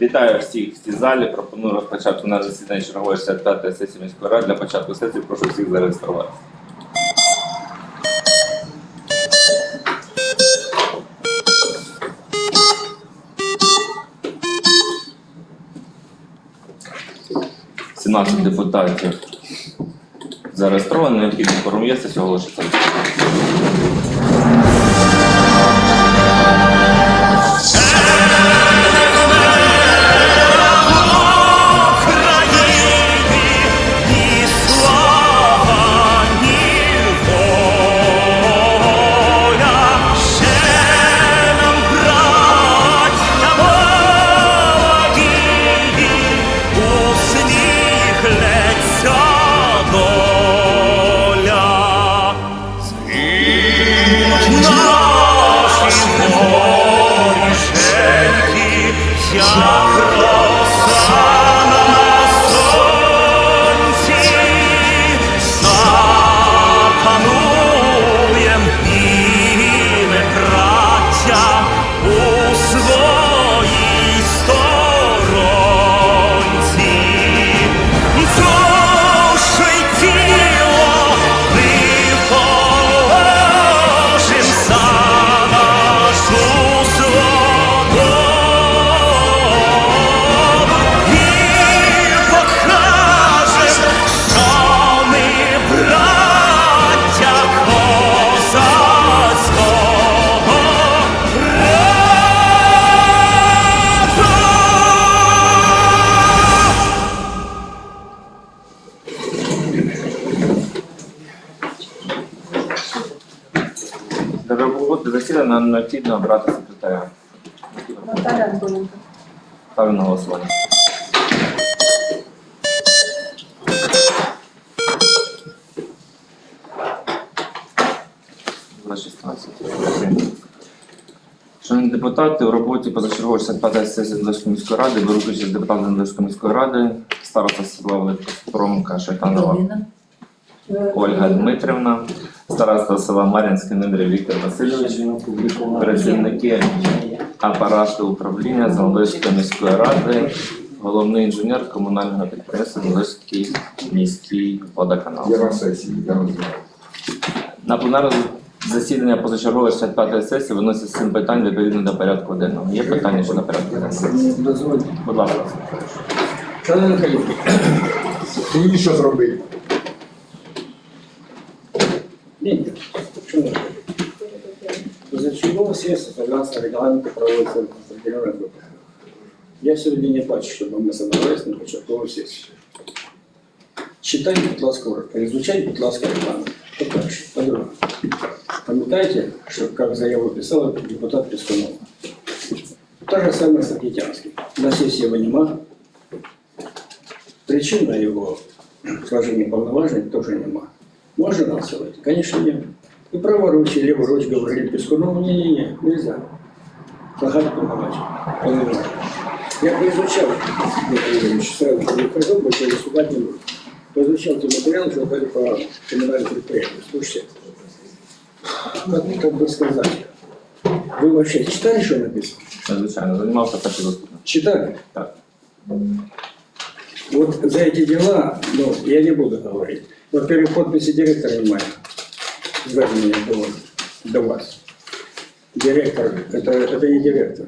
Вітаю всіх в цій залі. Пропоную розпочати на засідання чергової 65-ї сесії міської ради. Для початку сесії прошу всіх зареєструватися. Сімнадцять депутатів зареєстровані, необхідний форум є, оголошується. Ні необхідно обрати секретаря. Наталя Антоненко. Ставлю на голосування. За 16. Шановні депутати, у роботі позачергової 65 сесії Донецької міської ради беруть участь депутати Донецької міської ради, староста села Велика Стромка Шайтанова Ольга Дмитрівна, староста села Мар'їнське Нендрій Віктор Васильович, працівники апарату управління Золотої міської ради, головний інженер комунального підприємства Золотський міський водоканал. Я на сесії, я розумію. На пленарне засідання позачергової 65 сесії виносять сім питань відповідно до порядку денного. Є питання щодо порядку денного? Дозвольте. Будь ласка. Мені що зробити? Что нужно? Позачерговая сессия, согласно регламенту, проводится в определенных группах. Я сегодня не бачу, чтобы мы собрались на початковую сессию. Читайте, будь ласка, изучайте, будь ласка, регламент. По-перше. По-друге, пам'ятайте, що, як заяву писала депутат Пескунов. Та же самое с. На сессии его нема. Причина его сложения полноважень тоже нема. Можно голосовать? Конечно, нет. И праворучие, леворуч говорили Пескунову, не-не-не, нельзя. Слагать полноважен. полноважен. Я поизучал, сразу прихожу, больше выступать не буду. Поизучал те материалы, что дали по коммунальным предприятиям. Слушайте, как, как бы сказать, вы вообще читали, что написано? Звичайно, займався перший заступник. Читали? Так. Вот за эти дела, ну, я не буду говорить. Во-первых, подписи директора немає Звернення до, до вас. Директор, это, это не директор.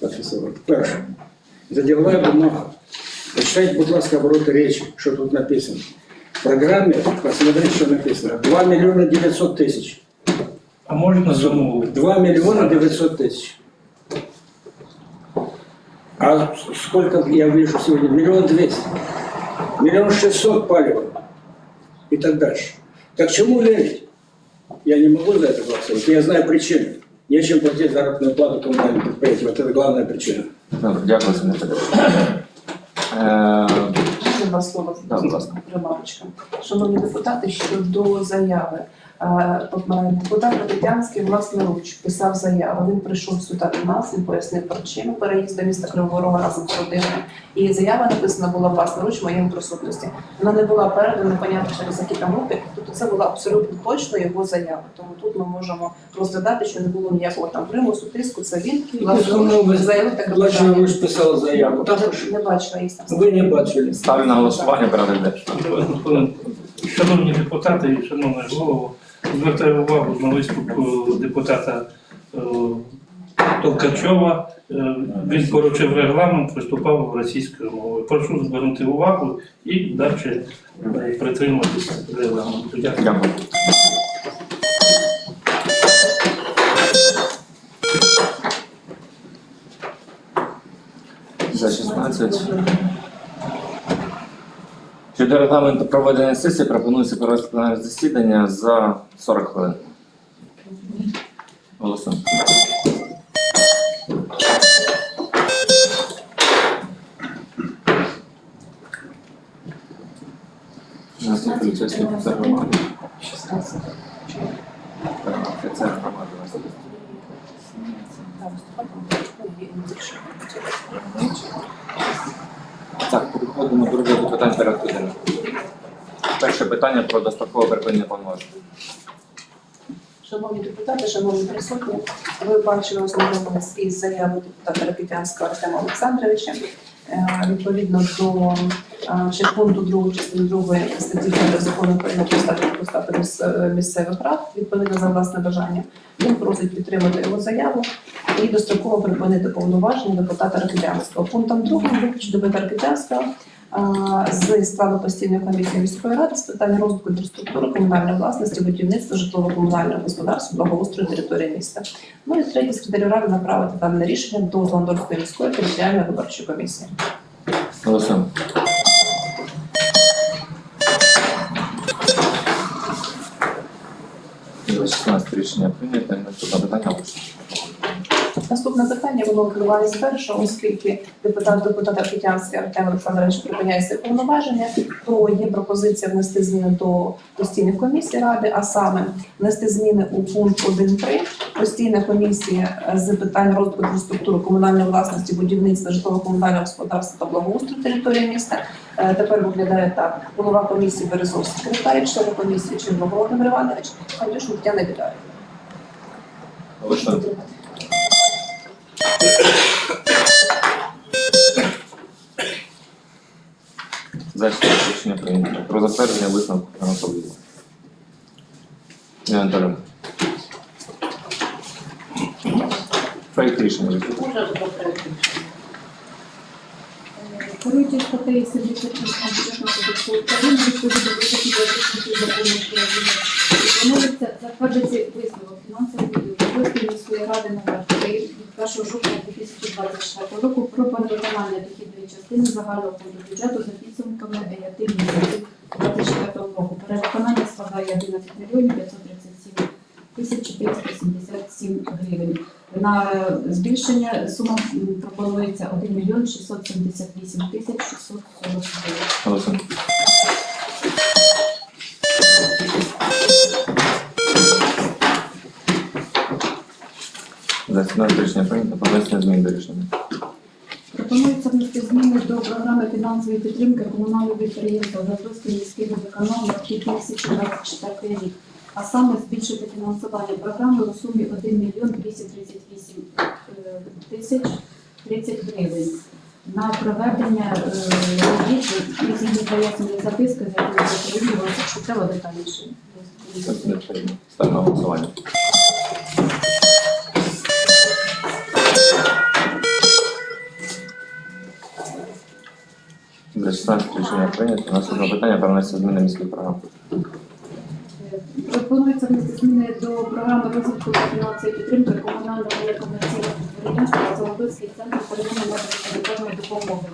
підписував. Перше. За ділова бумага. Почитайте, будь ласка, обороти речі, що тут написано. В програмі, посмотрите, що написано. 2 мільйони 900 тисяч. А можна замовити? 2 миллиона 900 тысяч. А сколько я вижу сегодня? Миллион двести. Миллион шестьсот палева. И так дальше. Так чему верить? Я не могу за это голосовать. Я знаю причину. Нечем платить заработную плату коммунальным предприятиям. Вот это главная причина. Добре, дякую, Сергій Федорович. Е, Ще два слова Да, будь ласка. ремарочка. Шановні депутати, щодо заяви Е, Депутат Радянський власноруч писав заяву. Він прийшов сюди до нас, він пояснив причину переїзду до міста Кривого Рога разом з родиною. І заява написана була власноруч в моєму присутності. Вона не була передана, понятно, через які там руки. Тобто це була абсолютно точно його заява. Тому тут ми можемо розглядати, що не було ніякого там примусу, тиску. Це він ви власноруч заявив таке бачили, ви ж писали заяву. Також Не бачила їх там. ви не бачили. Ставлю на голосування порядок Шановні депутати і шановний голово, звертаю увагу на виступ е, депутата е, Толкачова. Е, Він поручив регламент, виступав російською мовою. Прошу звернути увагу і далі притримуватися регламенту. Дякую. Дякую. За 16. Щодо регламенту проведення сесії пропонується провести пленарне засідання за 40 хвилин. Голосуємо. Наступний поліцейський офіцер громади. 16. Так, Офіцер громади у нас є. Так, переходимо до розгляду питань порядку денного. Перше питання про дострокове припинення повноважень. Шановні депутати, шановні присутні, ви бачили ознайомились із заявою депутата Ракитянського Артема Олександровича. Е, Відповідно до е, ще пункту 2 частини 2 статті 5 закону України про статус постати місцевих рад, відповідно за власне бажання, він просить підтримати його заяву і достроково припинити повноваження депутата Ракитянського. Пунктом 2 виключити депутата Ракитянського а, з складу постійної комісії міської ради з питань розвитку інфраструктури, комунальної власності, будівництва, житлово-комунального господарства, благоустрою території міста. Ну і третє секретарю ради направити дане рішення до Ландорської міської територіальної виборчої комісії. Голосуємо. Рішення прийнято. Наступне питання. Наступне питання воно впливає з першого, оскільки депутат депутат Архітянський Артем Олександрович припиняє свої повноваження, то є пропозиція внести зміни до постійних комісій ради, а саме внести зміни у пункт 1.3. Постійна комісія з питань розвитку інфраструктури, комунальної власності, будівництва, житлово-комунального господарства та благоустрою території міста. Е, Тепер виглядає так: голова комісії Березов, секретар, члени комісії Чимло Володимир Іванович, Хандюшин Тетяна Віталій. За рішення прийнято. Про затвердження висновку. Іван Анатолійович. Проект рішення. виступу. Керуючи статтею 78 Бюджетного кодексу України, відповідно до статті 26 закону України, пропонується затвердити висновок фінансової Львівської міської ради номер 3 від 1 жовтня 2024 року про перевиконання дохідної частини загального фонду бюджету за підсумками 9 місяців 2024 року. Перевиконання складає 11 мільйонів 537 тисяч 477 гривень. На е, збільшення сума пропонується 1 мільйон 678 тисяч 640 гривень. За 17 рішення прийнято. Про внесення змін до рішення. Пропонується внести зміни до програми фінансової підтримки комунального підприємства Запорізький міський водоканал на 2024 рік, а саме збільшити фінансування програми у сумі 1 мільйон 238 е, тисяч 30 гривень на проведення е, робіт і згідно пояснення записки, за якою що треба детальніше. Ставимо голосування. За 16 рішення прийнято. Наступне питання про внесення зміни міських програм. Пропонується внести зміни до програми розвитку фінансової підтримки комунального некомерційного підприємства Золотоцький центр первинної медико-санітарної допомоги.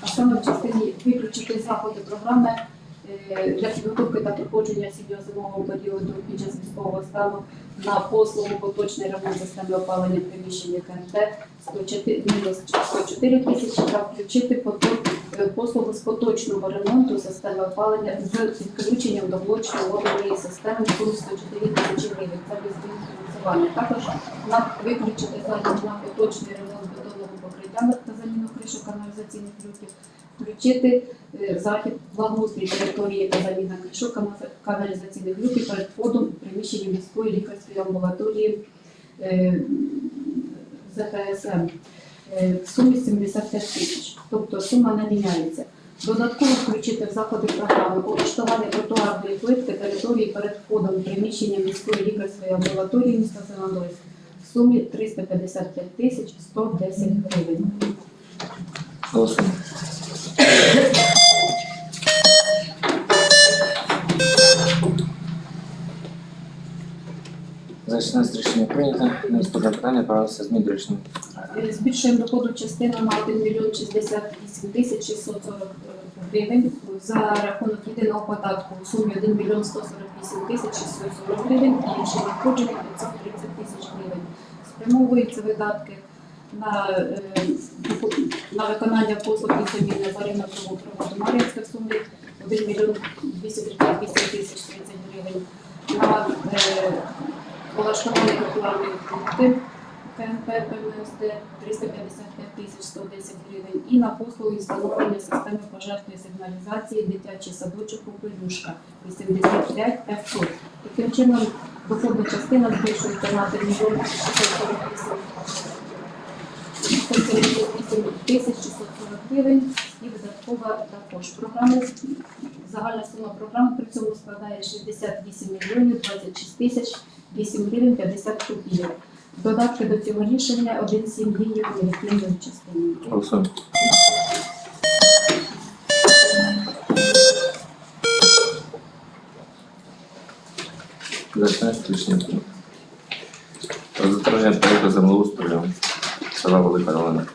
А саме в частині виключити заходи програми для підготовки та проходження осінньо-зимового періоду під час військового стану на послугу поточний ремонт системи опалення приміщення КНТ 104 мінус 104 тисячі та включити поток е, послугу з поточного ремонту системи опалення з підключенням до блочної водної системи курс 104 тисячі гривень. Це без фінансування. Також на виключити захід на поточний ремонт бетонного покриття та заміну кришок каналізаційних люків, включити е, захід благоустрій території та заміна кришок кана- каналізаційних люків перед входом у приміщенні міської лікарської амбулаторії е, е, в сумі 75 тисяч. Тобто сума не міняється. Додатково включити в заходи програми облаштування тротуарної плитки території перед входом приміщення міської лікарської амбулаторії міста Зеленодольськ в сумі 355 тисяч 110 гривень. За 16 рішення прийнято. Наступне питання про змін до. Е, Збільшуємо доходу частину на 1 мільйон 68 тисяч 640 гривень за рахунок єдиного податку в сумі 1 мільйон 148 тисяч 640 гривень і інші надходження 530 тисяч гривень. Спрямовуються видатки на, е, на виконання послуг і заміни аварійного проводу Мар'їнська в сумі 1 мільйон 238 тисяч 30 гривень. На е, влаштування тротуарної пункти КНП ПМСД 355 тисяч 110 гривень і на послуги встановлення системи пожежної сигналізації дитячий садочок Попелюшка 85 500. Таким чином доходна частина збільшується на 1 мільйон 648 178 тисяч 640 гривень і видаткова також. Програми, загальна сума програми при цьому складає 68 мільйонів 26 тисяч 8 гривень 50 копійок. Додатки до цього рішення 1,7 мільйонів невід'ємної частини. Голосуємо. За 16 рішення прийнято. Про затвердження проєкту землеустрою села Велика Долина.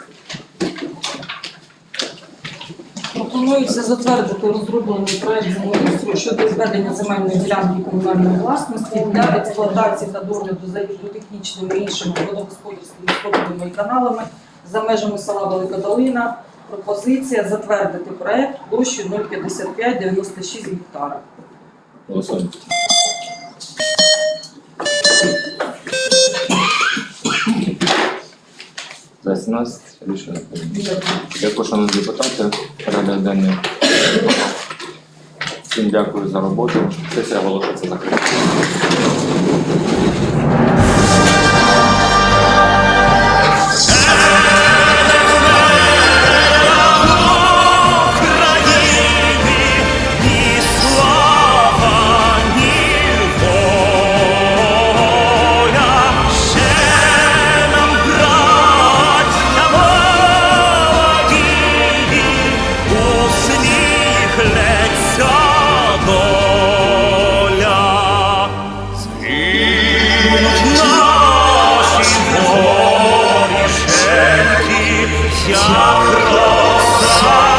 Пропонується затвердити розроблений проект землеустрою щодо зведення земельної ділянки комунальної власності для експлуатації та догляду за гідротехнічними і іншими водогосподарськими спорудами і каналами за межами села Велика Долина. Пропозиція затвердити проект площею 05596 гектара. Голосуємо. За 17 рішення. Дякую, шановні депутати. Порядок денний. Всім дякую за роботу. Сесія оголошується закрита. ця краса.